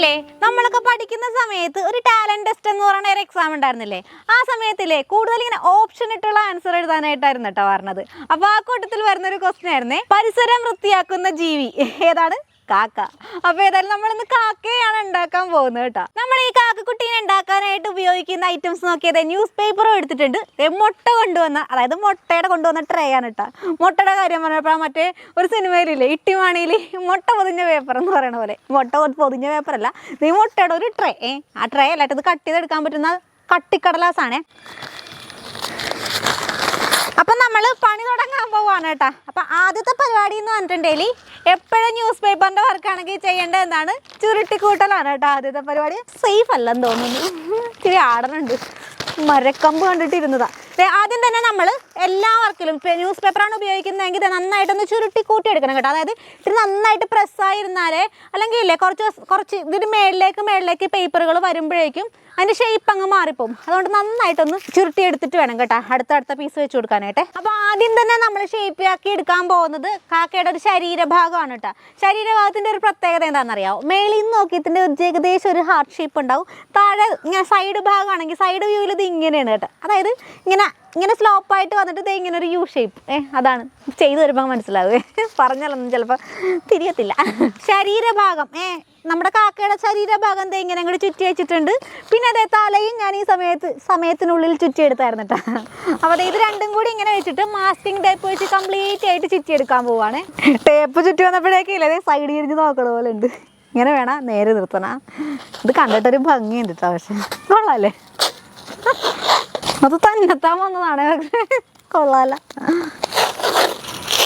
പണ്ടില്ലേ നമ്മളൊക്കെ പഠിക്കുന്ന സമയത്ത് ഒരു ടാലന്റ് ടെസ്റ്റ് എന്ന് പറയുന്ന ഒരു എക്സാം ഉണ്ടായിരുന്നില്ലേ? ആ സമയത്തില്ലേ കൂടുതൽ ഇങ്ങനെ ഓപ്ഷൻ ഇട്ടുള്ള ആൻസർ എഴുതാനായിട്ടായിരുന്നു കേട്ടോ പറഞ്ഞത്. അപ്പൊ ആ കൂട്ടത്തിൽ വരുന്ന ഒരു ക്വസ്റ്റ്യൻ ആയിരുന്നേ പരിസരം വൃത്തിയാക്കുന്ന ജീവി. ഏതാണ്? കാക്ക. അപ്പൊ ഏതായാലും നമ്മൾ ഇന്ന് കാക്കയാണ് ഉണ്ടാക്കാൻ പോകുന്നത് കേട്ടോ. നമ്മൾ ഈ കാക്കക്കുട്ടീനെ ഉണ്ടാക്കാനായിട്ട് ഉപയോഗിക്കുന്ന ഐറ്റംസ് നോക്കിയത് ന്യൂസ് പേപ്പറും എടുത്തിട്ടുണ്ട്. മുട്ട കൊണ്ടുവന്ന അതായത് മുട്ടയുടെ കൊണ്ടുവന്ന ട്രേ ആണ് കേട്ടോ. മുട്ടയുടെ കാര്യം പറഞ്ഞപ്പോൾ മറ്റേ ഒരു സിനിമയിലില്ലേ ഇട്ടിമാണിയിൽ മുട്ട പൊതിഞ്ഞ പേപ്പർ എന്ന് പറയുന്ന പോലെ. മുട്ട പൊതിഞ്ഞ പേപ്പർ അല്ല നീ മുട്ടയുടെ ഒരു ട്രേ ആ ട്രേ അല്ലാട്ട് ഇത് കട്ട് ചെയ്തെടുക്കാൻ പറ്റുന്ന കട്ടിക്കടലാസാണേ. അപ്പം നമ്മൾ പണി തുടങ്ങാൻ പോവാണ് കേട്ടോ. അപ്പം ആദ്യത്തെ പരിപാടി എന്ന് പറഞ്ഞിട്ടുണ്ടെങ്കിൽ എപ്പോഴും ന്യൂസ് പേപ്പറിന്റെ വർക്കാണെങ്കിൽ ചെയ്യേണ്ടത് എന്താണ് ചുരുട്ടിക്കൂട്ടലാണ് കേട്ടോ ആദ്യത്തെ പരിപാടി. സേഫ് അല്ലെന്ന് തോന്നുന്നു. ഇത്തിരി ആടണുണ്ട് മരക്കമ്പ് കണ്ടിട്ടിരുന്നതാണ് ആദ്യം തന്നെ നമ്മൾ എല്ലാ വർക്കിലും ന്യൂസ് പേപ്പറാണ് ഉപയോഗിക്കുന്നതെങ്കിൽ നന്നായിട്ടൊന്ന് ചുരുട്ടി കൂട്ടി. എടുക്കണം കേട്ടോ അതായത് ഇത് നന്നായിട്ട് പ്രസ്സായിരുന്നാലേ അല്ലെങ്കിൽ ഇല്ലേ കുറച്ച് കുറച്ച് ഇതിന് മേളിലേക്ക് മേളിലേക്ക് പേപ്പറുകൾ വരുമ്പോഴേക്കും അതിന്റെ ഷേപ്പ് അങ്ങ് മാറിപ്പോവും. അതുകൊണ്ട് നന്നായിട്ടൊന്ന് ചുരുട്ടി എടുത്തിട്ട് വേണം കേട്ടോ. അടുത്ത അടുത്ത പീസ് വെച്ച് കൊടുക്കാനായിട്ട്. അപ്പോൾ ആദ്യം തന്നെ നമ്മൾ ഷേപ്പ് ആക്കി എടുക്കാൻ പോകുന്നത് കാക്കയുടെ ഒരു ശരീരഭാഗമാണ് കേട്ടോ. ശരീരഭാഗത്തിന്റെ ഒരു പ്രത്യേകത എന്താണെന്നറിയാമോ മേളിൽ നിന്ന് നോക്കി നോക്കിയതിന്റെ ഒരു ഏകദേശം ഒരു ഹാർട്ട് ഷേപ്പ് ഉണ്ടാവും. താഴെ ഇങ്ങനെ സൈഡ് ഭാഗമാണെങ്കിൽ സൈഡ് വ്യൂവിൽ ഇത് ഇങ്ങനെയാണ് കേട്ടോ. അതായത് ഇങ്ങനെ ഇങ്ങനെ സ്ലോപ്പ് ആയിട്ട് വന്നിട്ട് ദേ ഇങ്ങനെ ഒരു യു ഷേപ്പ് ഏ അതാണ്. ചെയ്തു വരുമ്പോൾ മനസ്സിലാവേ. പറഞ്ഞാലൊന്നും ചിലപ്പോൾ തിരിയത്തില്ല. ശരീരഭാഗം. ഏ നമ്മുടെ കാക്കയുടെ ശരീരഭാഗം ദേ ഇങ്ങനെ അങ്ങോട്ട് ചുറ്റി വെച്ചിട്ടുണ്ട്. പിന്നെ അതേ തലയും ഞാൻ ഈ സമയത്ത് സമയത്തിനുള്ളിൽ ചുറ്റി എടുത്തായിരുന്നു കേട്ടോ അപ്പോൾ ഇത് രണ്ടും കൂടി ഇങ്ങനെ വെച്ചിട്ട് മാസ്കിംഗ് ടേപ്പ് വെച്ച് കംപ്ലീറ്റ് ആയിട്ട് ചുറ്റി എടുക്കാൻ പോവാണ്. ടേപ്പ് ചുറ്റി വന്നപ്പോഴേക്കും ഇല്ലേ സൈഡ് തിരിഞ്ഞ് നോക്കണ പോലെ ഉണ്ട്. ഇങ്ങനെ വേണം നേരെ നിർത്തണ. ഇത് കണ്ടിട്ടൊരു ഭംഗിയുണ്ട് കേട്ടോ പക്ഷെ. കൊള്ളാല്ലേ? അത് തന്നെത്താൻ വന്നതാണ്. കൊള്ളാല.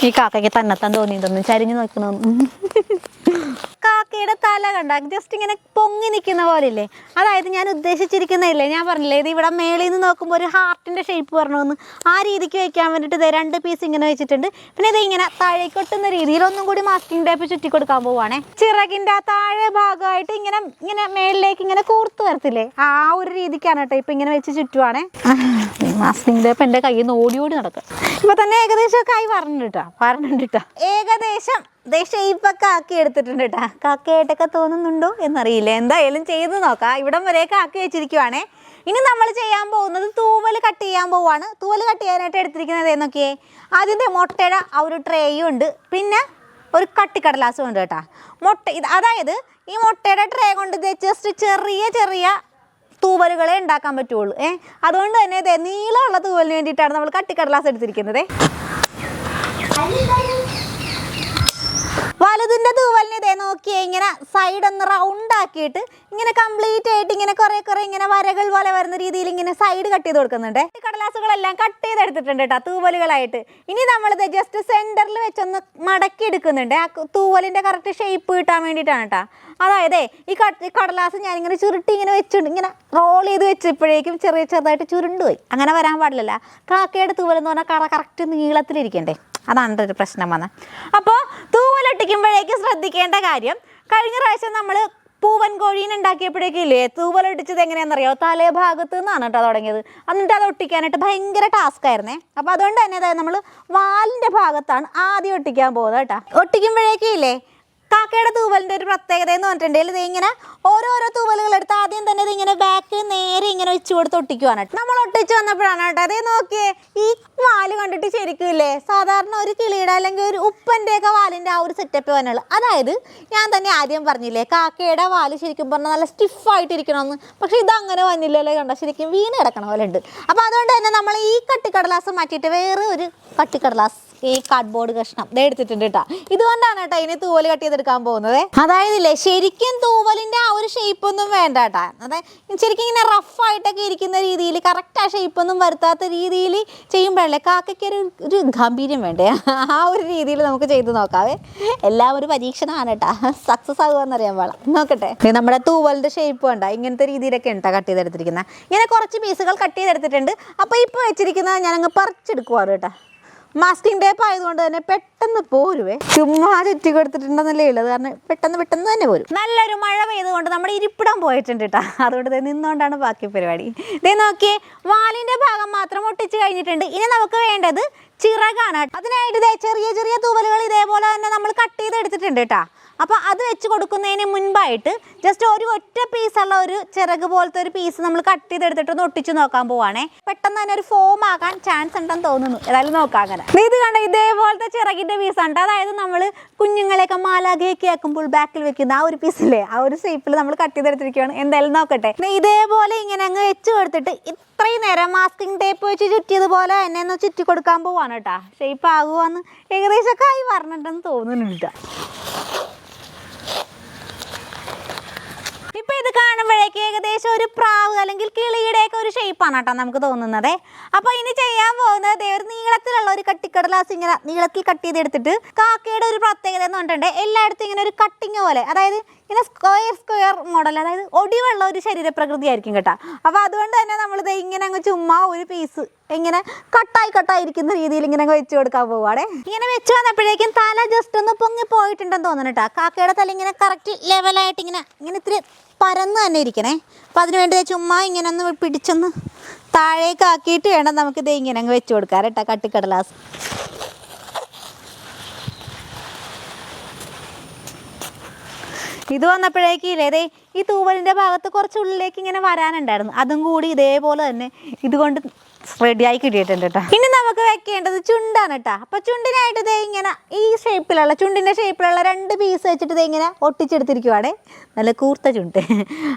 ഈ കാക്കയ്ക്ക് തന്നെത്താൻ തോന്നിയതൊന്നും ചരിഞ്ഞു നോക്കണമെന്ന് കാക്കയുടെ തല കണ്ട? ജസ്റ്റ് ഇങ്ങനെ പൊങ്ങി നിൽക്കുന്ന പോലെ ഇല്ലേ അതായത് ഞാൻ ഉദ്ദേശിച്ചിരിക്കുന്നില്ലേ ഞാൻ പറഞ്ഞില്ലേ ഇത് ഇവിടെ മേളിൽ നിന്ന് നോക്കുമ്പോൾ ഒരു ഹാർട്ടിന്റെ ഷേപ്പ് പറഞ്ഞു ആ രീതിക്ക് വയ്ക്കാൻ വേണ്ടിയിട്ട് രണ്ട് പീസ് ഇങ്ങനെ വെച്ചിട്ടുണ്ട്. പിന്നെ ഇത് ഇങ്ങനെ താഴേക്കൊട്ടുന്ന രീതിയിൽ ഒന്നും കൂടി മാസ്കിംഗ് ടേപ്പ് ചുറ്റി കൊടുക്കാൻ പോവുകയാണേ ചിറകിന്റെ ആ താഴെ ഭാഗമായിട്ട് ഇങ്ങനെ ഇങ്ങനെ മേളിലേക്ക് ഇങ്ങനെ കൂർത്ത് വരത്തില്ലേ? ആ ഒരു രീതിക്കാണ് കേട്ടോ ഇപ്പം ഇങ്ങനെ വെച്ച് ചുറ്റുവാണേ. മാസ്കിംഗ് ടേപ്പ് എന്റെ കയ്യിൽ നിന്ന് ഓടി ഓടി ഇപ്പൊ തന്നെ ഏകദേശം കൈ പറഞ്ഞിട്ടാ പറഞ്ഞിട്ട് ഏകദേശം. ദേ കാക്കി എടുത്തിട്ടുണ്ട് കേട്ടാ കാക്കയായിട്ടൊക്കെ തോന്നുന്നുണ്ടോ എന്നറിയില്ല. എന്തായാലും ചെയ്ത് നോക്കാം. ഇവിടം വരെ കാക്കി വെച്ചിരിക്കുവാണേ. ഇനി നമ്മൾ ചെയ്യാൻ പോകുന്നത് തൂവൽ കട്ട് ചെയ്യാൻ പോവാണ്. തൂവൽ കട്ട് ചെയ്യാനായിട്ട് എടുത്തിരിക്കുന്നത് എന്നൊക്കെയേ ആദ്യത്തെ മുട്ടയുടെ ആ ഒരു ട്രേയും ഉണ്ട്. പിന്നെ ഒരു കട്ടിക്കടലാസും ഉണ്ട് കേട്ടോ മുട്ട അതായത് ഈ മുട്ടയുടെ ട്രേ കൊണ്ട് ജസ്റ്റ് ചെറിയ ചെറിയ തൂവലുകളെ ഉണ്ടാക്കാൻ പറ്റുള്ളൂ. ഏ? അതുകൊണ്ട് തന്നെ നീളമുള്ള തൂവലിന് വേണ്ടിയിട്ടാണ് നമ്മൾ കട്ടിക്കടലാസ് എടുത്തിരിക്കുന്നത്. വലുതിന്റെ തൂവലിന് ഇതേ നോക്കിയേ ഇങ്ങനെ സൈഡ് ഒന്ന് റൗണ്ട് ആക്കിയിട്ട് ഇങ്ങനെ കംപ്ലീറ്റ് ആയിട്ട് ഇങ്ങനെ കുറെ കുറെ ഇങ്ങനെ വരകൾ പോലെ വരുന്ന രീതിയിൽ ഇങ്ങനെ സൈഡ് കട്ട് ചെയ്ത് കൊടുക്കുന്നുണ്ട്. കടലാസുകളെല്ലാം കട്ട് ചെയ്തെടുത്തിട്ടുണ്ട് കേട്ടോ തൂവലുകളായിട്ട്. ഇനി നമ്മളിത് ജസ്റ്റ് സെന്ററിൽ വെച്ചൊന്ന് മടക്കി എടുക്കുന്നുണ്ട്. ആ തൂവലിന്റെ കറക്റ്റ് ഷേപ്പ് കിട്ടാൻ വേണ്ടിയിട്ടാണ് കേട്ടോ. അതായത് ഈ കടലാസ് ഞാനിങ്ങനെ ചുരുട്ടി ഇങ്ങനെ വെച്ചിട്ട് ഇങ്ങനെ റോൾ ചെയ്ത് വെച്ചപ്പോഴേക്കും ചെറിയ ചെറുതായിട്ട് ചുരുണ്ടുപോയി. അങ്ങനെ വരാൻ പാടില്ലല്ല. കാക്കയുടെ തൂവൽ എന്ന് പറഞ്ഞാൽ കറ കറക്റ്റ് നീളത്തിലിരിക്കണ്ടേ? അതാണ് ഒരു പ്രശ്നം വന്നത്. അപ്പോൾ തൂവലൊട്ടിക്കുമ്പോഴേക്കും ശ്രദ്ധിക്കേണ്ട കാര്യം കഴിഞ്ഞ പ്രാവശ്യം നമ്മൾ പൂവൻ കോഴീനെ ഉണ്ടാക്കിയപ്പോഴേക്കും ഇല്ലേ തൂവലൊട്ടിച്ചത് എങ്ങനെയാണെന്നറിയോ? തലേ ഭാഗത്ത് നിന്നാണ് കേട്ടോ തുടങ്ങിയത്. എന്നിട്ട് അത് ഒട്ടിക്കാനായിട്ട് ഭയങ്കര ടാസ്ക് ആയിരുന്നേ. അപ്പോൾ അതുകൊണ്ട് തന്നെ അതായത് നമ്മൾ വാലിന്റെ ഭാഗത്താണ് ആദ്യം ഒട്ടിക്കാൻ പോകുന്നത് കേട്ടോ. ഒട്ടിക്കുമ്പോഴേക്കില്ലേ കാക്കയുടെ തൂവലിന്റെ ഒരു പ്രത്യേകത എന്ന് പറഞ്ഞിട്ടുണ്ടെങ്കിൽ ഇത് ഇങ്ങനെ ഓരോരോ നേരെ ഇങ്ങനെ വെച്ച് കൊടുത്ത് ഒട്ടിക്കുവാണ് നമ്മൾ ഒട്ടിച്ച് വന്നപ്പോഴാണ് കേട്ടോ. അതേ നോക്കിയേ ഈ വാൽ കണ്ടിട്ട് ശരിക്കും ഇല്ലേ? സാധാരണ ഒരു കിളിയുടെ അല്ലെങ്കിൽ ഒരു ഉപ്പന്റെ ഒക്കെ വാലിന്റെ ആ ഒരു സെറ്റപ്പ് വന്നുള്ളൂ അതായത് ഞാൻ തന്നെ ആദ്യം പറഞ്ഞില്ലേ കാക്കയുടെ വാൽ ശരിക്കും പറഞ്ഞാൽ നല്ല സ്റ്റിഫായിട്ടിരിക്കണമെന്ന് പക്ഷെ ഇതങ്ങനെ വന്നില്ലല്ലോ കണ്ടോ? ശരിക്കും വീണ് കിടക്കണ പോലെ ഉണ്ട്. അപ്പോൾ അതുകൊണ്ട് തന്നെ നമ്മൾ ഈ കട്ടിക്കടലാസ് മാറ്റിയിട്ട് വേറെ ഒരു കട്ടിക്കടലാസ് ഈ കാർഡ്ബോർഡ് കഷ്ണം. ദേ എടുത്തിട്ടുണ്ട് കേട്ടോ ഇതുകൊണ്ടാണ് കേട്ടോ ഇനി തൂവൽ കട്ട് ചെയ്തെടുക്കാൻ പോകുന്നത്. അതായത് ഇല്ലേ ശരിക്കും തൂവലിന്റെ ആ ഒരു ഷേപ്പ് ഒന്നും വേണ്ട കേട്ടോ അതായത് ശരിക്കും ഇങ്ങനെ റഫ് ആയിട്ടൊക്കെ ഇരിക്കുന്ന രീതിയിൽ കറക്റ്റ് ആ ഷേപ്പ് ഒന്നും വരുത്താത്ത രീതിയിൽ ചെയ്യുമ്പോഴല്ലേ കാക്കയ്ക്ക് ഒരു ഗാംഭീര്യം വേണ്ടേ? ആ ഒരു രീതിയിൽ നമുക്ക് ചെയ്ത് നോക്കാവേ. എല്ലാം ഒരു പരീക്ഷണമാണ് കേട്ടോ സക്സസ് ആകുമെന്നറിയാൻ പാടാം. നോക്കട്ടെ. നമ്മുടെ തൂവലിന്റെ ഷേപ്പ് വേണ്ട ഇങ്ങനത്തെ രീതിയിലൊക്കെ ഉണ്ടോ കട്ട് ചെയ്തെടുത്തിരിക്കുന്നത് ഇങ്ങനെ കുറച്ച് പീസുകൾ കട്ട് ചെയ്തെടുത്തിട്ടുണ്ട്. അപ്പോൾ ഇപ്പോൾ വെച്ചിരിക്കുന്നത് ഞാനങ്ങ് പറിച്ചെടുക്കുവാണ് കേട്ടോ മാസ്കിംഗ് ടേപ്പ് ആയതുകൊണ്ട് തന്നെ പെട്ടെന്ന് പോരുവേ. ചുമ്മാ ചുറ്റി കൊടുത്തിട്ടുണ്ടെന്നല്ലേ ഉള്ളത് കാരണം പെട്ടെന്ന് പെട്ടെന്ന് തന്നെ പോരും. നല്ലൊരു മഴ പെയ്തുകൊണ്ട് നമ്മുടെ ഇരിപ്പിടം പോയിട്ടുണ്ട് കേട്ടോ അതുകൊണ്ട് നിന്നുകൊണ്ടാണ് ബാക്കി പരിപാടി. ഇതേ നോക്കിയേ വാലിന്റെ ഭാഗം മാത്രം ഒട്ടിച്ച് കഴിഞ്ഞിട്ടുണ്ട്. ഇനി നമുക്ക് വേണ്ടത് ചിറകാണ്. അതിനായിട്ട് ചെറിയ ചെറിയ തൂവലുകൾ ഇതേപോലെ തന്നെ നമ്മൾ കട്ട് ചെയ്ത് എടുത്തിട്ടുണ്ട് കേട്ടോ അപ്പോൾ അത് വെച്ച് കൊടുക്കുന്നതിന് മുൻപായിട്ട് ജസ്റ്റ് ഒരു ഒറ്റ പീസുള്ള ഒരു ചിറക് പോലത്തെ ഒരു പീസ് നമ്മൾ കട്ട് ചെയ്തെടുത്തിട്ട് ഒന്ന് ഒട്ടിച്ച് നോക്കാൻ പോവാണേ. പെട്ടെന്ന് തന്നെ ഒരു ഫോം ആകാൻ ചാൻസ് ഉണ്ടെന്ന് തോന്നുന്നു. ഏതായാലും നോക്കാം അങ്ങനെ. ദേ ഇത് കണ്ട ഇതേപോലത്തെ ചിറകിന്റെ പീസ് ഉണ്ട് അതായത് നമ്മൾ കുഞ്ഞുങ്ങളെയൊക്കെ മാലാഖയൊക്കെ ആക്കുമ്പോൾ ബാക്കിൽ വെക്കുന്ന ആ ഒരു പീസില്ലേ ആ ഒരു ഷേപ്പിൽ നമ്മൾ കട്ട് ചെയ്തെടുത്തിരിക്കുകയാണ് എന്തായാലും നോക്കട്ടെ. ഇതേപോലെ ഇങ്ങനെ അങ്ങ് വെച്ച് കൊടുത്തിട്ട് ഇത്രയും നേരം മാസ്കിംഗ് ടേപ്പ് വെച്ച് ചുറ്റിയതുപോലെ എന്നെ ഒന്ന് ചുറ്റി കൊടുക്കാൻ പോവാണ് കേട്ടാ ഷേപ്പ് ആകുവാന്ന് ഏകദേശമൊക്കെ ആയി പറഞ്ഞിട്ടെന്ന് തോന്നുന്നുണ്ട് ഇപ്പൊ ഇത് കാണുമ്പോഴേക്ക് ഏകദേശം ഒരു പ്രാവ് അല്ലെങ്കിൽ കിളിയുടെ ഒക്കെ ഒരു ഷേപ്പാണ് കേട്ടോ നമുക്ക് തോന്നുന്നത്. അപ്പൊ ഇനി ചെയ്യാൻ പോകുന്നത് ഒരു നീളത്തിലുള്ള ഒരു കട്ടിക്കടലാസ് ഇങ്ങനെ നീളത്തിൽ കട്ട് ചെയ്തെടുത്തിട്ട് കാക്കയുടെ ഒരു പ്രത്യേകത എന്ന് പറഞ്ഞിട്ടുണ്ട്. എല്ലായിടത്തും ഇങ്ങനെ ഒരു കട്ടിങ് പോലെ. അതായത് ഇങ്ങനെ സ്ക്വയർ സ്ക്വയർ മോഡൽ അതായത് ഒടിവുള്ള ഒരു ശരീരപ്രകൃതി ആയിരിക്കും കേട്ടോ. അപ്പോൾ അതുകൊണ്ട് തന്നെ നമ്മൾ ദേ ഇങ്ങനെ അങ്ങ് ചുമ്മാ ഒരു പീസ് ഇങ്ങനെ കട്ടായി കട്ടായിരിക്കുന്ന രീതിയിൽ ഇങ്ങനെ വെച്ച് കൊടുക്കാൻ പോവാടെ ഇങ്ങനെ വെച്ച് വന്നപ്പോഴേക്കും തല ജസ്റ്റ് ഒന്ന് പൊങ്ങി പോയിട്ടുണ്ടെന്ന് തോന്നുന്നു കേട്ടോ. കാക്കയുടെ തല ഇങ്ങനെ കറക്റ്റ് ലെവലായിട്ട് ഇങ്ങനെ ഇങ്ങനെ ഇത്തിരി പരന്ന് തന്നെ ഇരിക്കണേ. അപ്പം അതിന് വേണ്ടി ദേ ചുമ്മാ ഇങ്ങനെ ഒന്ന് പിടിച്ചൊന്ന് താഴേക്കാക്കിയിട്ട് വേണം നമുക്കിത് ഇത് ഇങ്ങനെ അങ്ങ് വെച്ച് കൊടുക്കാൻ കേട്ടോ കട്ടിക്കടലാസ്. ഇത് വന്നപ്പോഴേക്കും ഇല്ലേ ഈ തൂവലിന്റെ ഭാഗത്ത് കുറച്ച് ഉള്ളിലേക്ക് ഇങ്ങനെ വരാനുണ്ടായിരുന്നു. അതും കൂടി ഇതേപോലെ തന്നെ ഇതുകൊണ്ട് റെഡിയായി കിട്ടിയിട്ടുണ്ട് കേട്ടോ ഇനി നമുക്ക് വെക്കേണ്ടത് ചുണ്ടാണ് കേട്ടോ അപ്പോൾ ചുണ്ടിനായിട്ട് ദേ ഇങ്ങനെ ഈ ഷേപ്പിലുള്ള ചുണ്ടിന്റെ ഷേപ്പിലുള്ള രണ്ട് പീസ് വെച്ചിട്ട് ദേ ഇങ്ങനെ ഒട്ടിച്ചെടുത്തിരിക്കുവാണ്. നല്ല കൂർത്ത ചുണ്ട്.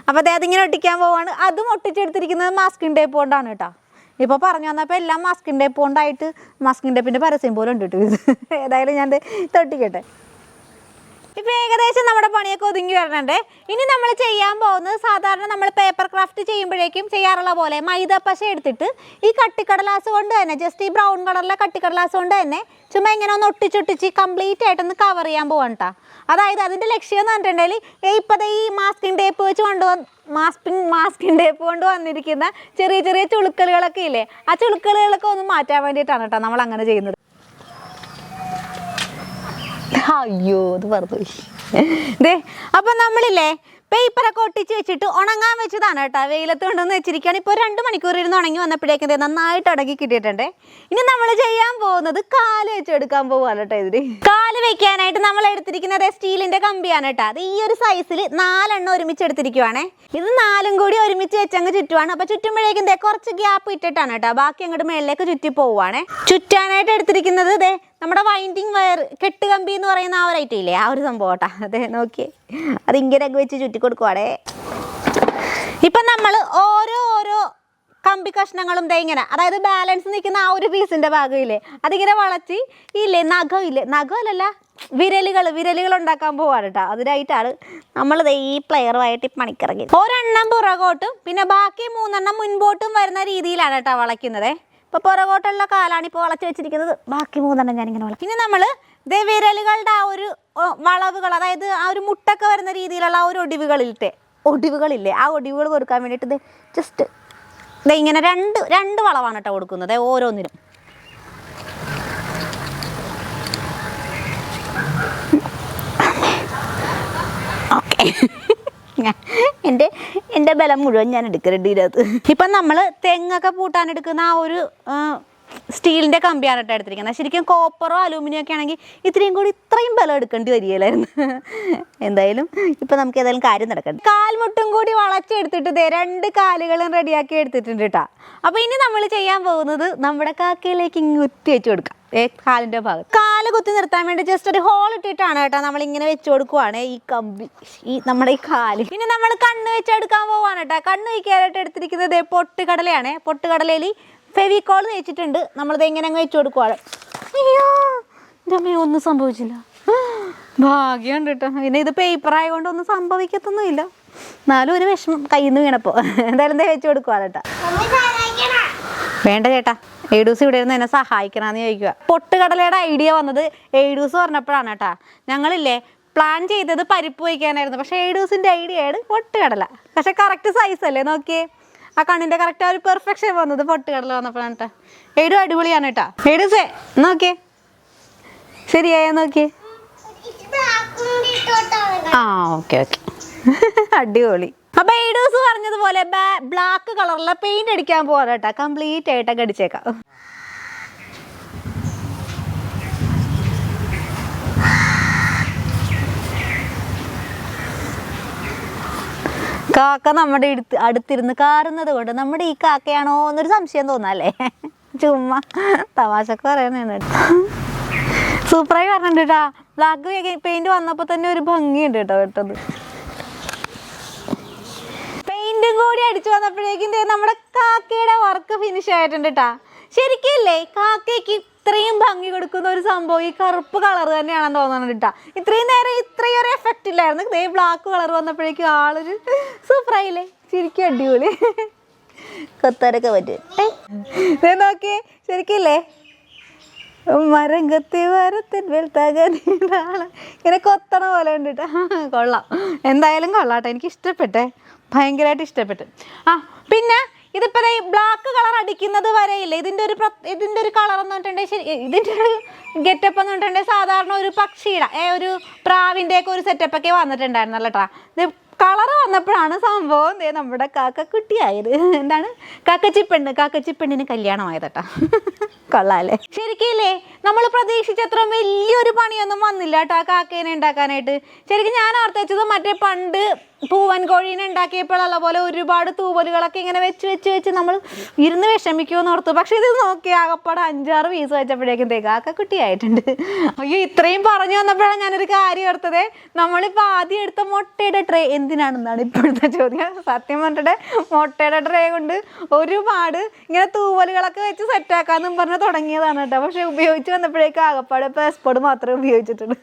അപ്പോൾ ദേ അതിങ്ങനെ ഒട്ടിക്കാൻ പോവാണ്. അതും ഒട്ടിച്ചെടുത്തിരിക്കുന്നത് മാസ്കിൻ ടേപ്പ് കൊണ്ടാണ് കേട്ടോ ഇപ്പോൾ പറഞ്ഞു വന്നപ്പോൾ എല്ലാം മാസ്കിൻ ടേപ്പ് കൊണ്ടായിട്ട് മാസ്കിൻ ടേപ്പിന്റെ പരസ്യം പോലും ഉണ്ട് കേട്ടോ ഇത് ഏതായാലും ഞാൻ തൊട്ടിക്കട്ടെ. ഇപ്പൊ ഏകദേശം നമ്മുടെ പണിയൊക്കെ ഒതുങ്ങി വരണുണ്ട്. ഇനി നമ്മൾ ചെയ്യാൻ പോകുന്നത് സാധാരണ നമ്മൾ പേപ്പർ ക്രാഫ്റ്റ് ചെയ്യുമ്പോഴേക്കും ചെയ്യാറുള്ള പോലെ മൈദ പശ എടുത്തിട്ട് ഈ കട്ടിക്കടലാസ് കൊണ്ട് തന്നെ ജസ്റ്റ് ഈ ബ്രൗൺ കളറിലെ കട്ടിക്കടലാസ് കൊണ്ട് തന്നെ ചുമ്മാ ഇങ്ങനെ ഒന്ന് ഒട്ടിച്ചൊട്ടിച്ച് കംപ്ലീറ്റ് ആയിട്ടൊന്ന് കവർ ചെയ്യാൻ പോവാണ് കേട്ടോ അതായത് അതിന്റെ ലക്ഷ്യം എന്ന് പറഞ്ഞിട്ടുണ്ടെങ്കിൽ ഇപ്പോഴത്തെ ഈ മാസ്കിംഗ് ടേപ്പ് വെച്ച് കൊണ്ടുവന്ന് മാസ്കിങ് ടേപ്പ് കൊണ്ട് വന്നിരിക്കുന്ന ചെറിയ ചെറിയ ചുളുക്കലുകളൊക്കെ ഇല്ലേ? ആ ചുളുക്കലുകളൊക്കെ ഒന്ന് മാറ്റാൻ വേണ്ടിയിട്ടാണ് കേട്ടോ നമ്മൾ അങ്ങനെ ചെയ്യുന്നത്. അയ്യോ ഇത് പറഞ്ഞു ദേ അപ്പം നമ്മളില്ലേ പേപ്പറൊക്കെ ഒട്ടിച്ച് വെച്ചിട്ട് ഉണങ്ങാൻ വെച്ചതാണ് കേട്ടോ. വെയിലത്ത് കൊണ്ടുവന്ന് വെച്ചിരിക്കുകയാണ്. ഇപ്പോൾ രണ്ട് മണിക്കൂർ ഇരുന്ന് ഉണങ്ങി വന്നപ്പോഴേക്കും നന്നായിട്ട് ഉടക്കി കിട്ടിയിട്ടുണ്ട്. ഇനി നമ്മൾ ചെയ്യാൻ പോകുന്നത് കാൽ വെച്ചെടുക്കാൻ പോവാണ് കേട്ടോ ഇതിന് കാൽ വെക്കാനായിട്ട് നമ്മൾ എടുത്തിരിക്കുന്നത് സ്റ്റീലിന്റെ കമ്പിയാണ് കേട്ടോ. അത് ഈ ഒരു സൈസിൽ നാലെണ്ണം ഒരുമിച്ച് എടുത്തിരിക്കുവാണേ. ഇത് നാലും കൂടി ഒരുമിച്ച് വെച്ചങ്ങ് ചുറ്റുവാണ്. അപ്പോൾ ചുറ്റുമ്പോഴേക്കും കുറച്ച് ഗ്യാപ്പ് ഇട്ടിട്ടാണ് കേട്ടോ. ബാക്കി അങ്ങോട്ട് മേളിലേക്ക് ചുറ്റി പോവുകയാണേ ചുറ്റാനായിട്ട് എടുത്തിരിക്കുന്നത് ദേ നമ്മുടെ വൈൻഡിങ് വയർ കെട്ടുകമ്പി എന്ന് പറയുന്ന ആ ഒരു ഐറ്റം ഇല്ലേ? ആ ഒരു സംഭവം കേട്ടോ. അതെ നോക്കിയേ. അതിങ്ങനെ അങ്ങ് വെച്ച് ചുറ്റി കൊടുക്കുവാടേ ഇപ്പം നമ്മൾ ഓരോ ഓരോ കമ്പി കഷ്ണങ്ങളും ദേ ഇങ്ങനെ അതായത് ബാലൻസ് നിൽക്കുന്ന ആ ഒരു പീസിന്റെ ഭാഗമില്ലേ? അതിങ്ങനെ വളച്ച് ഇല്ലേ? നഖം ഇല്ലേ? നഖമല്ലല്ല വിരലുകൾ വിരലുകൾ ഉണ്ടാക്കാൻ പോവാണ് കേട്ടോ. അതിനായിട്ടാണ് നമ്മൾ ഈ പ്ലെയറുമായിട്ട് പണിക്കിറങ്ങി ഒരെണ്ണം പുറകോട്ടും പിന്നെ ബാക്കി മൂന്നെണ്ണം മുൻപോട്ടും വരുന്ന രീതിയിലാണ് കേട്ടോ വളയ്ക്കുന്നത്. ഇപ്പോൾ പുറകോട്ടുള്ള കാലാണ് ഇപ്പോൾ വളച്ച് വെച്ചിരിക്കുന്നത്. ബാക്കി മൂന്നെണ്ണം ഞാനിങ്ങനെ വള പിന്നെ നമ്മൾ ദേ വിരലുകളുടെ ആ ഒരു വളവുകൾ അതായത് ആ ഒരു മുട്ടൊക്കെ വരുന്ന രീതിയിലുള്ള ആ ഒരു ഒടിവുകളിലത്തെ ഒടിവുകളില്ലേ? ആ ഒടിവുകൾ കൊടുക്കാൻ വേണ്ടിയിട്ട് ജസ്റ്റ് ഇങ്ങനെ രണ്ട് രണ്ട് വളവാണ് കേട്ടോ കൊടുക്കുന്നത്. ഓരോന്നിനും. ഓക്കെ. ബലം മുഴുവൻ ഞാൻ എടുക്കരുത് ഇതിനകത്ത്. ഇപ്പം നമ്മൾ തെങ്ങൊക്കെ പൂട്ടാൻ എടുക്കുന്ന ആ ഒരു സ്റ്റീലിന്റെ കമ്പിയാണ് കേട്ടോ എടുത്തിരിക്കുന്നത്. ശരിക്കും കോപ്പറോ അലൂമിനിയം ഒക്കെ ആണെങ്കിൽ ഇത്രയും കൂടി ഇത്രയും ബലം എടുക്കേണ്ടി വരികയില്ലായിരുന്നു. എന്തായാലും ഇപ്പോൾ നമുക്ക് ഏതായാലും കാര്യം നടക്കണ്ട് കാൽമുട്ടും കൂടി വളച്ചെടുത്തിട്ട് ദേ രണ്ട് കാലുകളും റെഡിയാക്കി എടുത്തിട്ടുണ്ട് കേട്ടോ അപ്പോൾ ഇനി നമ്മൾ ചെയ്യാൻ പോകുന്നത് നമ്മുടെ കാക്കയിലേക്ക് ഇങ്ങ് കുത്തി വെച്ച് കൊടുക്കാം. ഏ കാലിന്റെ ഭാഗം കാൽ കുത്തി നിർത്താൻ വേണ്ടി ജസ്റ്റ് ഒരു ഹോൾ ഇട്ടിട്ടാണ് കേട്ടോ നമ്മൾ ഇങ്ങനെ വെച്ച് കൊടുക്കുവാണ് ഈ കമ്പി ഈ നമ്മുടെ ഈ കാൽ. പിന്നെ നമ്മൾ കണ്ണ് വെച്ചെടുക്കാൻ പോവാണ് കേട്ടോ കണ്ണ് വയ്ക്കാനായിട്ട് എടുത്തിരിക്കുന്നത് പൊട്ടുകടലയാണ്. പൊട്ടുകടലയിൽ ഫെവിക്കോൾ തേച്ചിട്ടുണ്ട്. നമ്മളിത് എങ്ങനെ അങ്ങ് വെച്ചു കൊടുക്കുവാണ് അയ്യോ ഒന്നും സംഭവിച്ചില്ല. ഭാഗ്യമുണ്ട് കേട്ടോ. പിന്നെ ഇത് പേപ്പർ ആയതുകൊണ്ട് ഒന്നും സംഭവിക്കത്തൊന്നുമില്ല. എന്നാലും ഒരു വിഷമം കയ്യിൽ നിന്ന് വീണപ്പോൾ എന്തായാലും തേച്ചു കൊടുക്കുവാണ് കേട്ടോ. വേണ്ട ചേട്ടാ എയ്ഡൂസ് ഇവിടെ ഇരുന്ന് എന്നെ സഹായിക്കണമെന്ന് ചോദിക്കുക പൊട്ടുകടലയുടെ ഐഡിയ വന്നത് എയ്ഡൂസ് പറഞ്ഞപ്പോഴാണ് കേട്ടാ. ഞങ്ങളില്ലേ പ്ലാൻ ചെയ്തത് പരിപ്പ് വയ്ക്കാനായിരുന്നു. പക്ഷേ എയ്ഡൂസിന്റെ ആണ് പൊട്ടുകടല. പക്ഷെ കറക്റ്റ് സൈസ് അല്ലേ നോക്കിയേ. ആ കണ്ണിന്റെ കറക്റ്റ് ആ ഒരു പെർഫെക്ഷൻ വന്നത് പൊട്ടുകടല വന്നപ്പോഴാണ് കേട്ടോ. എയ്ഡു അടിപൊളിയാണ് കേട്ടാ. എയ്ഡൂസേ നോക്കിയേ. ശരിയായോ നോക്കിയേ. ആ ഓക്കെ ഓക്കെ. അടിപൊളി. അപ്പൊ ഏഡൂസ് പറഞ്ഞതുപോലെ ബ്ലാക്ക് കളറിലെ പെയിന്റ് അടിക്കാൻ കേട്ടോ. കംപ്ലീറ്റ് ആയിട്ടൊക്കെ അടിച്ചേക്കാം. കാക്ക നമ്മുടെ അടുത്ത് അടുത്തിരുന്ന് കാറുന്നത് കൊണ്ട് നമ്മുടെ ഈ കാക്കയാണോ എന്നൊരു സംശയം തോന്നാല്ലേ? ചുമ്മാ തമാശക്ക് പറയാനാണ് സൂപ്പറായി പറഞ്ഞിട്ടുണ്ട് കേട്ടാ ബ്ലാക്ക് പെയിന്റ് വന്നപ്പോ തന്നെ ഒരു ഭംഗിയുണ്ട് കേട്ടോ കേട്ടത്. പെയിന്റും കൂടി അടിച്ചു വന്നപ്പോഴേക്കും നമ്മുടെ കാക്കയുടെ വർക്ക് ഫിനിഷ് ആയിട്ടുണ്ട് കേട്ടാ ശരിക്കല്ലേ? കാക്കയ്ക്ക് ഇത്രയും ഭംഗി കൊടുക്കുന്ന ഒരു സംഭവം ഈ കറുപ്പ് കളർ തന്നെയാണെന്ന് തോന്നുന്നുണ്ട് കേട്ടാ. ഇത്രയും നേരം ഇത്രയും ഒരു എഫക്റ്റ് ഇല്ലായിരുന്നു. ഇതേ ബ്ലാക്ക് കളർ വന്നപ്പോഴേക്കും ആളൊരു സൂപ്പറായില്ലേ ശരിക്കും അടിപൊളി. കൊത്താരൊക്കെ പറ്റും. നോക്കി ശരിക്കില്ലേ? മരം കത്തി മരത്തിൻ മേൽ തകനിടാണ് ഇങ്ങനെ കൊത്തണ പോലെ ഉണ്ട് കേട്ടോ. കൊള്ളാം. എന്തായാലും കൊള്ളാട്ടെ എനിക്ക് ഇഷ്ടപ്പെട്ടെ. ഭയങ്കരമായിട്ട് ഇഷ്ടപ്പെട്ടു. ആ പിന്നെ ഇതിപ്പോൾ ഈ ബ്ലാക്ക് കളർ അടിക്കുന്നത് വരെയില്ല? ഇതിന്റെ ഒരു ഇതിന്റെ ഒരു കളർ എന്ന് പറഞ്ഞിട്ടുണ്ടെങ്കിൽ ഇതിന്റെ ഒരു ഗെറ്റപ്പ് എന്ന് പറഞ്ഞിട്ടുണ്ടെങ്കിൽ സാധാരണ ഒരു പക്ഷിയുടെ ഏ, ഒരു പ്രാവിന്റെ ഒക്കെ ഒരു സെറ്റപ്പ് ഒക്കെ വന്നിട്ടുണ്ടായിരുന്നല്ലോ ഇത് കളർ വന്നപ്പോഴാണ് സംഭവം ദേ നമ്മുടെ കാക്കക്കുട്ടിയായത്. എന്താണ്? കാക്കച്ചിപ്പെണ്ണ്. കാക്കച്ചിപ്പെണ്ണിന് കല്യാണമായതട്ടാ കൊള്ളാല്ലേ? ശരിക്കില്ലേ? നമ്മൾ പ്രതീക്ഷിച്ചത്ര വലിയൊരു പണിയൊന്നും വന്നില്ല കേട്ടോ ആ കാക്കേനെ ഉണ്ടാക്കാനായിട്ട്. ശരിക്കും ഞാൻ ഓർത്ത് മറ്റേ പണ്ട് പൂവൻ കോഴീനെ ഉണ്ടാക്കിയപ്പോഴുള്ള പോലെ ഒരുപാട് തൂവലുകളൊക്കെ ഇങ്ങനെ വെച്ച് വെച്ച് വെച്ച് നമ്മൾ ഇരുന്ന് വിഷമിക്കുമെന്ന് ഓർത്തു. പക്ഷെ ഇത് നോക്കി ആകപ്പാടെ അഞ്ചാറ് പീസ് വെച്ചപ്പോഴേക്കും തേക്കാക്ക കുട്ടിയായിട്ടുണ്ട്. അയ്യോ ഇത്രയും പറഞ്ഞു വന്നപ്പോഴാണ് ഞാനൊരു കാര്യം ഓർത്തത്. നമ്മളിപ്പോൾ ആദ്യം എടുത്ത മുട്ടയുടെ ട്രേ എന്തിനാണെന്നാണ് ഇപ്പോഴത്തെ ചോദ്യം. സത്യം പറഞ്ഞിട്ട് മുട്ടയുടെ ട്രേ കൊണ്ട് ഒരുപാട് ഇങ്ങനെ തൂവലുകളൊക്കെ വെച്ച് സെറ്റാക്കാന്നും പറഞ്ഞ് തുടങ്ങിയതാണ് കേട്ടോ. പക്ഷെ ഉപയോഗിച്ച് വന്നപ്പോഴേക്കും ആകപ്പാട് പാസ്പോർട്ട് മാത്രമേ ഉപയോഗിച്ചിട്ടുള്ളൂ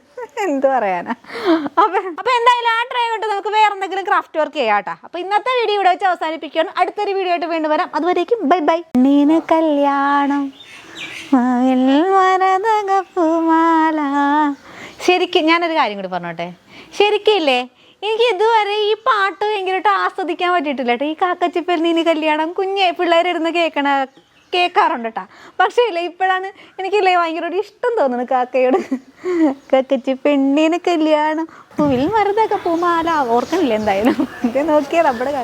എന്ത് പറയാനാ? അപ്പൊ അപ്പൊ എന്തായാലും ആ ട്രൈ കൊണ്ട് നമുക്ക് വേറെ എന്തെങ്കിലും ക്രാഫ്റ്റ് വർക്ക് ചെയ്യാം കേട്ടോ. അപ്പൊ ഇന്നത്തെ വീഡിയോ ഇവിടെ വെച്ച് അവസാനിപ്പിക്കുകയാണ്. അടുത്തൊരു വീഡിയോ ആയിട്ട് വീണ്ടും വരാം. അതുവരേക്കും ബൈ ബൈ നീന കല്യാണം ശരിക്കും ഞാനൊരു കാര്യം കൂടി പറഞ്ഞോട്ടെ? ശരിക്കില്ലേ? എനിക്ക് ഇതുവരെ ഈ പാട്ട് ഭയങ്കരമായിട്ട് ആസ്വദിക്കാൻ പറ്റിയിട്ടില്ല കേട്ടോ. ഈ കാക്കച്ചിപ്പൽ നീന് കല്യാണം കുഞ്ഞെ പിള്ളേരിരുന്ന് കേൾക്കണ കേൾക്കാറുണ്ട് കേട്ടോ പക്ഷേ ഇല്ല ഇപ്പോഴാണ് എനിക്കില്ലേ ഭയങ്കര ഒരു ഇഷ്ടം തോന്നുന്നു കാക്കയോട്. കാക്കച്ചി പെണ്ണിന് കല്യാണം. പൂവിൽ മരുന്നൊക്കെ പൂമാല. ഓർക്കണില്ല എന്തായാലും? നോക്കിയാൽ നമ്മുടെ കാക്ക.